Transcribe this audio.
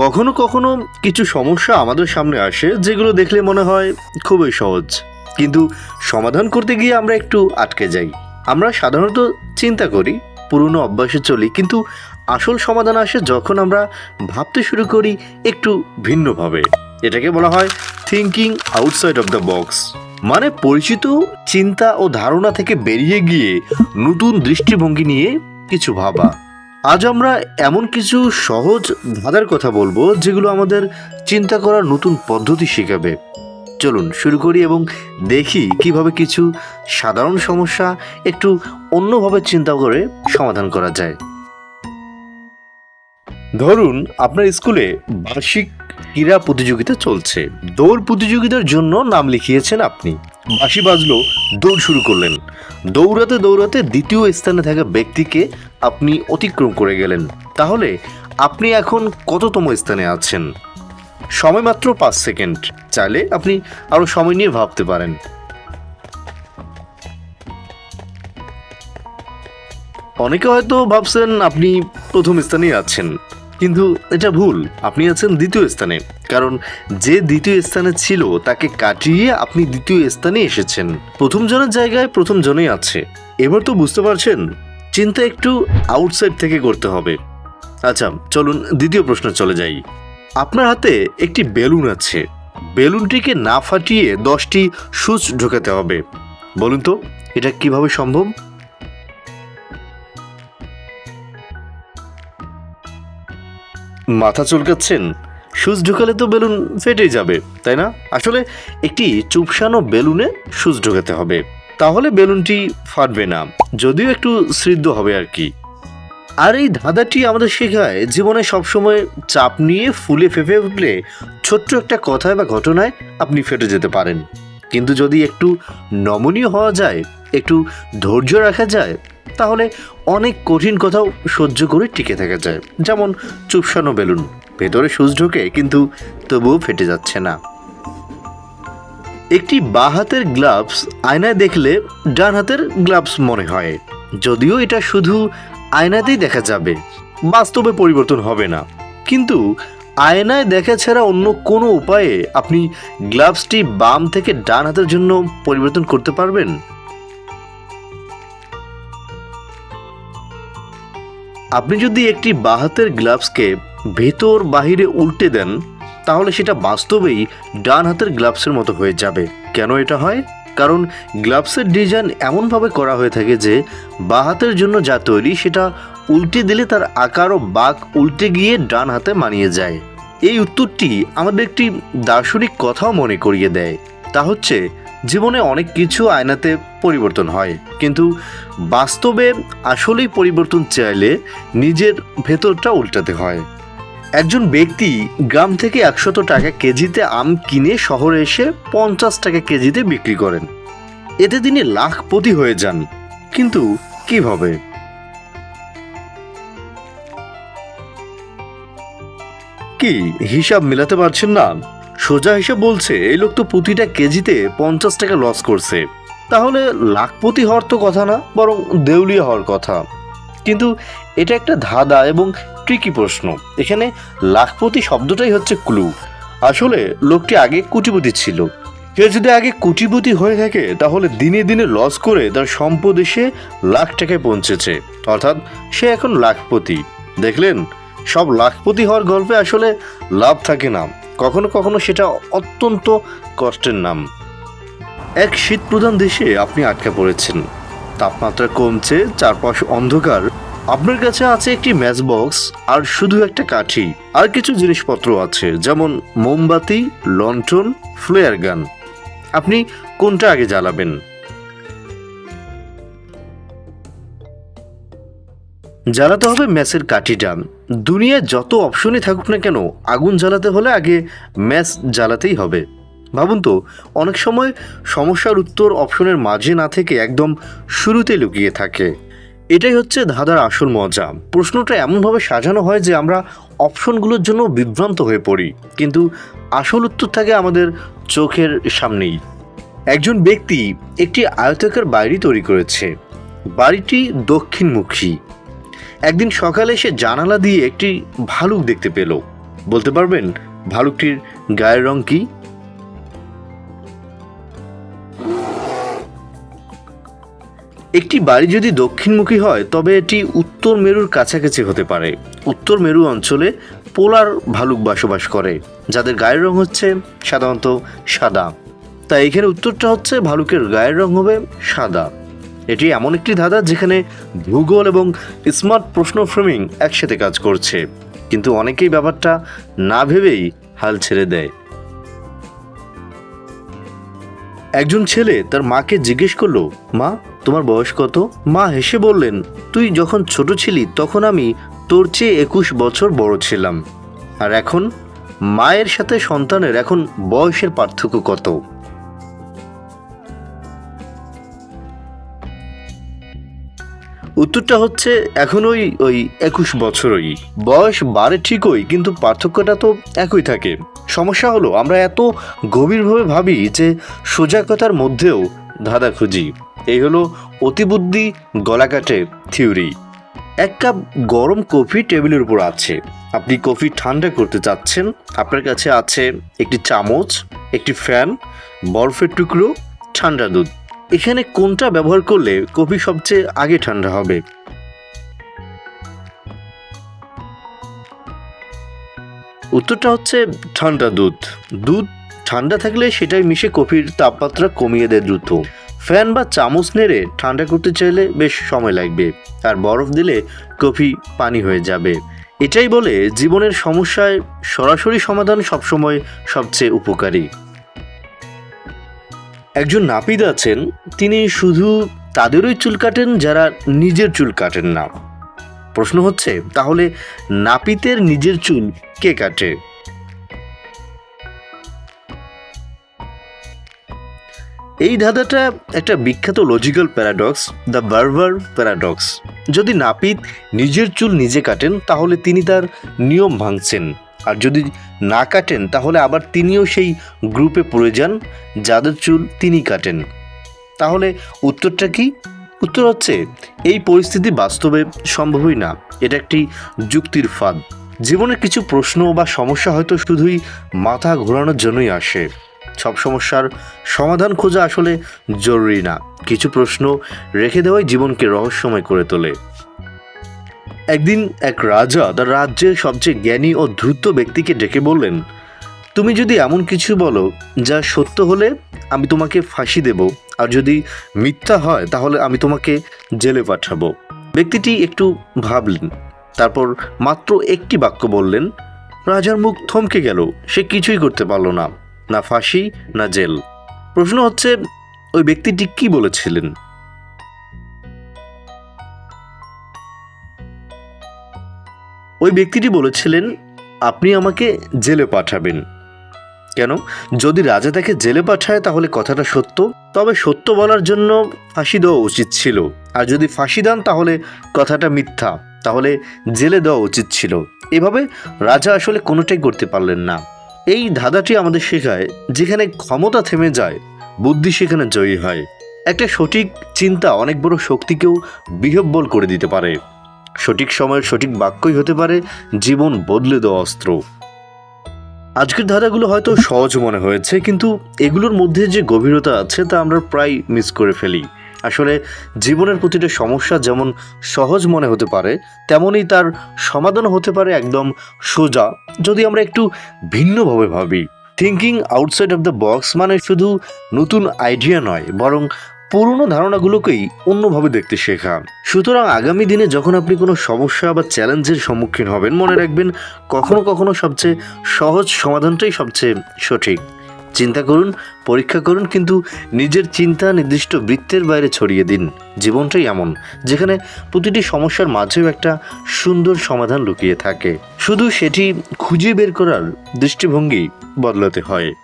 কখনো কখনো কিছু সমস্যা আমাদের সামনে আসে, যেগুলো দেখলে মনে হয় খুবই সহজ। কিন্তু সমাধান করতে গিয়ে আমরা একটু আটকে যাই। আমরা সাধারণত চিন্তা করি, পুরনো অভ্যাসে চলি, কিন্তু আসল সমাধান আসে যখন আমরা ভাবতে শুরু করি একটু ভিন্নভাবে। এটাকে বলা হয় thinking outside of the box মানে পরিচিত চিন্তা ও ধারণা থেকে বেরিয়ে গিয়ে নতুন দৃষ্টিভঙ্গি নিয়ে কিছু ভাবা। আজ আমরা এমন কিছু সহজ, ধাঁধার কথা বলব, যেগুলো আমাদের চিন্তা করার নতুন পদ্ধতি শেখাবে। চলুন শুরু করি এবং দেখি কীভাবে কিছু সাধারণ সমস্যা একটু অন্যভাবে চিন্তা করে সমাধান করা যায়। ধরুন, আপনার স্কুলে বার্ষিক ক্রীড়া প্রতিযোগিতা চলছে। দৌড় প্রতিযোগিতার জন্য নাম লিখিয়েছেন আপনি। বাঁশি বাজলো, দৌড় শুরু করলেন। দৌড়াতে দৌড়াতে দ্বিতীয় স্থানে থাকা ব্যক্তিকে আপনি অতিক্রম করে গেলেন। তাহলে আপনি এখন কততম স্থানে আছেন? সময় মাত্র পাঁচ সেকেন্ড। চাইলে আপনি আরও সময় নিয়ে ভাবতে পারেন। অনেকে হয়তো ভাবছেন আপনি প্রথম স্থানেই আছেন। কিন্তু এটা ভুল। আপনি আছেন দ্বিতীয় স্থানে। কারণ যে দ্বিতীয় স্থানে ছিল, তাকে কাটিয়ে আপনি দ্বিতীয় স্থানে এসেছেন। প্রথম জনের জায়গায় প্রথম জনেই আছে। এবার তো বুঝতে পারছেন? চিন্তা একটু আউটসাইড থেকে করতে হবে। আচ্ছা চলুন দ্বিতীয় প্রশ্ন চলে যাই। আপনার হাতে একটি বেলুন আছে। বেলুনটিকে না ফাটিয়ে দশটি সুচ ঢোকাতে হবে। বলুন তো, এটা কীভাবে সম্ভব? মাথা চুলকাচ্ছেন, সুচ ঢোকালে তো বেলুন ফেটেই যাবে, তাই না? আসলে একটি চুপসানো বেলুনে সুচ ঢোকাতে হবে, তাহলে বেলুনটি ফাটবে না, যদিও একটু স্নিগ্ধ হবে আর কি। আর এই ধাঁধাটি আমাদের শেখায়, জীবনে সবসময় চাপ নিয়ে ফুলে ফেঁপে উঠলে ছোট্ট একটা কথায় বা ঘটনায় আপনি ফেটে যেতে পারেন। কিন্তু যদি একটু নমনীয় হওয়া যায়, একটু ধৈর্য রাখা যায় তাহলে অনেক কঠিন কথাও সহ্য করে টিকে থাকা যায়। যেমন চুপসানো বেলুন, ভেতরে সুচ ঢোকে কিন্তু তবুও ফেটে যাচ্ছে না। একটি বাঁ হাতের গ্লাভস আয়নায় দেখলে ডান হাতের গ্লাভস মনে হয়। যদিও এটা শুধু আয়নাতেই দেখা যাবে, বাস্তবে পরিবর্তন হবে না। কিন্তু আয়নায় দেখা ছাড়া অন্য কোনো উপায়ে আপনি গ্লাভসটি বাম থেকে ডান হাতের জন্য পরিবর্তন করতে পারবেন? আপনি যদি একটি বাঁ হাতের গ্লাভসকে ভেতর বাহিরে উল্টে দেন, তাহলে সেটা বাস্তবেই ডান হাতের গ্লাভসের মতো হয়ে যাবে। কেন এটা হয়? কারণ গ্লাভসের ডিজাইন এমনভাবে করা হয়ে থাকে যে বাঁ হাতের জন্য যা তৈরি সেটা উল্টে দিলে তার আকার ও বাঘ উল্টে গিয়ে ডান হাতে মানিয়ে যায়। এই উত্তরটি আমাদের একটি দার্শনিক কথাও মনে করিয়ে দেয়। তা হচ্ছে জীবনে অনেক কিছু আয়নাতে পরিবর্তন হয়। কিন্তু বাস্তবে আসলেই পরিবর্তন চাইলে নিজের ভেতরটা উল্টাতে হয়। একজন ব্যক্তি গ্রাম থেকে একশত টাকা কেজিতে আম কিনে শহরে এসে পঞ্চাশ টাকা কেজিতে বিক্রি করেন। এতে তিনি লাখপতি হয়ে যান। কিন্তু কীভাবে? কি হিসাব মেলাতে পারছেন না? সোজা হিসাব বলছে, এই লোক তো প্রতিটা কেজিতে পঞ্চাশ টাকা লস করছে। তাহলে লাখপতি হওয়ার তো কথা না, বরং দেউলিয়া হওয়ার কথা। কিন্তু এটা একটা ধাঁধা এবং ট্রিকি প্রশ্ন। এখানে লাখপতি শব্দটাই হচ্ছে ক্লু আসলে লোকটি আগে কুটিপতি ছিল। কেউ যদি আগে কুটিপতি হয়ে থাকে, তাহলে দিনে দিনে লস করে তার সম্পদ এসে লাখ টাকায় পৌঁছেছে। অর্থাৎ সে এখন লাখপতি। দেখলেন, সব লাখপতি হওয়ার গল্পে আসলে লাভ থাকে না। কখনো কখনো সেটা অত্যন্ত কষ্টের নাম। এক শীত প্রধান দেশে আপনি আটকা পড়েছেন। তাপমাত্রা কমছে, চারপাশ অন্ধকার। আপনার কাছে আছে একটি ম্যাচ বক্স আর শুধু একটা কাঠি। আর কিছু জিনিসপত্র আছে, যেমন মোমবাতি লন্ঠন ফ্লেয়ার গান আপনি কোনটা আগে জ্বালাবেন? জ্বালাতে হবে ম্যাচের কাঠিটা দুনিয়ায় যত অপশনই থাকুক না কেন, আগুন জ্বালাতে হলে আগে ম্যাচ জ্বালাতেই হবে। ভাবুন তো, অনেক সময় সমস্যার উত্তর অপশনের মাঝে না থেকে একদম শুরুতে লুকিয়ে থাকে। এটাই হচ্ছে ধাঁধার আসল মজা। প্রশ্নটা এমনভাবে সাজানো হয় যে আমরা অপশনগুলোর জন্য বিভ্রান্ত হয়ে পড়ি, কিন্তু আসল উত্তর থাকে আমাদের চোখের সামনেই। একজন ব্যক্তি একটি আয়তাকার বাড়ি তৈরি করেছে। বাড়িটি দক্ষিণমুখী। একদিন সকালে সে জানালা দিয়ে একটি ভালুক দেখতে পেল। বলতে পারবেন, ভালুকটির গায়ের রং কি? একটি বাড়ি যদি দক্ষিণমুখী হয়, তবে এটি উত্তর মেরুর কাছাকাছি হতে পারে। উত্তর মেরু অঞ্চলে পোলার ভালুক বসবাস করে, যাদের গায়ের রং হচ্ছে সাধারণত সাদা। তাই এখানে উত্তরটা হচ্ছে ভালুকের গায়ের রং হবে সাদা। এটি এমন একটি ধাঁধা যেখানে ভূগোল এবং স্মার্ট প্রশ্ন ফ্রেমিং একসাথে কাজ করছে। কিন্তু অনেকেই ব্যাপারটা না ভেবেই হাল ছেড়ে দেয়। একজন ছেলে তার মাকে জিজ্ঞেস করল, মা, তোমার বয়স কত? মা হেসে বললেন, তুই যখন ছোট ছিলি তখন আমি তোর চেয়ে একুশ বছর বড় ছিলাম। আর এখন মায়ের সাথে সন্তানের এখন বয়সের পার্থক্য কত? উত্তরটা হচ্ছে এখন ওই ওই একুশ বছরই। বয়স বাড়ে ঠিকই, কিন্তু পার্থক্যটা তো একই থাকে। সমস্যা হলো, আমরা এত গভীরভাবে ভাবি যে সোজা কথার মধ্যেও ধাঁধা খুঁজি। এই হলো অতিবুদ্ধি গলাকাটে থিওরি। এক কাপ গরম কফি টেবিলের উপর আছে। আপনি কফি ঠান্ডা করতে চাচ্ছেন, আপনার কাছে আছে একটি চামচ, একটি ফ্যান, বরফের টুকরো, ঠান্ডা দুধ। এখানে কোনটা ব্যবহার করলে কফি সবচেয়ে আগে ঠান্ডা হবে? উত্তরটা হচ্ছে ঠান্ডা দুধ। দুধ ঠান্ডা থাকলে সেটাই মিশে কফির তাপমাত্রা কমিয়ে দেয় দ্রুত। ফ্যান বা চামচ নেড়ে ঠান্ডা করতে চাইলে বেশ সময় লাগবে। আর বরফ দিলে কফি পানি হয়ে যাবে। এটাই বলে জীবনের সমস্যায় সরাসরি সমাধান সবসময় সবচেয়ে উপকারী। একজন নাপিত আছেন, তিনি শুধু তাদেরই চুল কাটেন যারা নিজের চুল কাটেন না। প্রশ্ন হচ্ছে, তাহলে নাপিতের নিজের চুল কে কাটে? এই ধাঁধাটা একটা বিখ্যাত logical paradox the barber paradox যদি নাপিত নিজের চুল নিজে কাটেন, তাহলে তিনি তার নিয়ম ভাঙছেন। আর যদি না কাটেন, তাহলে আবার তিনিও সেই গ্রুপে পড়ে যান, যাদের চুল তিনি কাটেন। তাহলে উত্তরটা কি? উত্তর হচ্ছে, এই পরিস্থিতি বাস্তবে সম্ভবই না। এটা একটি যুক্তির ফাঁদ। জীবনের কিছু প্রশ্ন বা সমস্যা হয়তো শুধুই মাথা ঘোরানোর জন্যই আসে। সব সমস্যার সমাধান খোঁজা আসলে জরুরি না। কিছু প্রশ্ন রেখে দেওয়াই জীবনকে রহস্যময় করে তোলে। একদিন এক রাজা তার রাজ্যের সবচেয়ে জ্ঞানী ও দ্রুত ব্যক্তিকে ডেকে বললেন, তুমি যদি এমন কিছু বলো যা সত্য হলে আমি তোমাকে ফাঁসি দেব, আর যদি মিথ্যা হয় তাহলে আমি তোমাকে জেলে পাঠাবো। ব্যক্তিটি একটু ভাবলেন, তারপর মাত্র একটি বাক্য বললেন, রাজার মুখ থমকে গেল, সে কিছুই করতে পারল না না ফাঁসি, না জেল। প্রশ্ন হচ্ছে, ওই ব্যক্তিটি কি বলেছিলেন? ওই ব্যক্তিটি বলেছিলেন, আপনি আমাকে জেলে পাঠাবেন। কেন? যদি রাজা তাকে জেলে পাঠায়, তাহলে কথাটা সত্য। তবে সত্য বলার জন্য ফাঁসি দেওয়া উচিত ছিল। আর যদি ফাঁসি দেন, তাহলে কথাটা মিথ্যা। তাহলে জেলে দেওয়া উচিত ছিল। এভাবে রাজা আসলে কোনোটাই করতে পারলেন না। এই ধাঁধাটি আমাদের শেখায়, যেখানে ক্ষমতা থেমে যায়, বুদ্ধি সেখানে জয়ী হয়। একটা সঠিক চিন্তা অনেক বড় শক্তিকেও বিহব্বল করে দিতে পারে। সঠিক সময়ের সঠিক বাক্যই হতে পারে, জীবন বদলে দেওয়া অস্ত্র। আজকের ধারাগুলো হয়তো সহজ মনে হয়েছে, কিন্তু এগুলোর মধ্যে যে গভীরতা আছে তা আমরা প্রায় মিস করে ফেলি। আসলে জীবনের প্রতিটা সমস্যা যেমন সহজ মনে হতে পারে, তেমনই তার সমাধান হতে পারে একদম সোজা, যদি আমরা একটু ভিন্নভাবে ভাবি। Thinking outside of the box মানে শুধু নতুন আইডিয়া নয়, বরং পুরনো ধারণাগুলোকেই অন্যভাবে দেখতে শেখা। সুতরাং আগামী দিনে যখন আপনি কোনো সমস্যা বা চ্যালেঞ্জের সম্মুখীন হবেন, মনে রাখবেন কখনো কখনো সবচেয়ে সহজ সমাধানটাই সবচেয়ে সঠিক। চিন্তা করুন, পরীক্ষা করুন, কিন্তু নিজের চিন্তা নির্দিষ্ট বৃত্তের বাইরে ছড়িয়ে দিন। জীবনটাই এমন, যেখানে প্রতিটি সমস্যার মাঝেও একটা সুন্দর সমাধান লুকিয়ে থাকে। শুধু সেটি খুঁজে বের করার দৃষ্টিভঙ্গি বদলাতে হয়।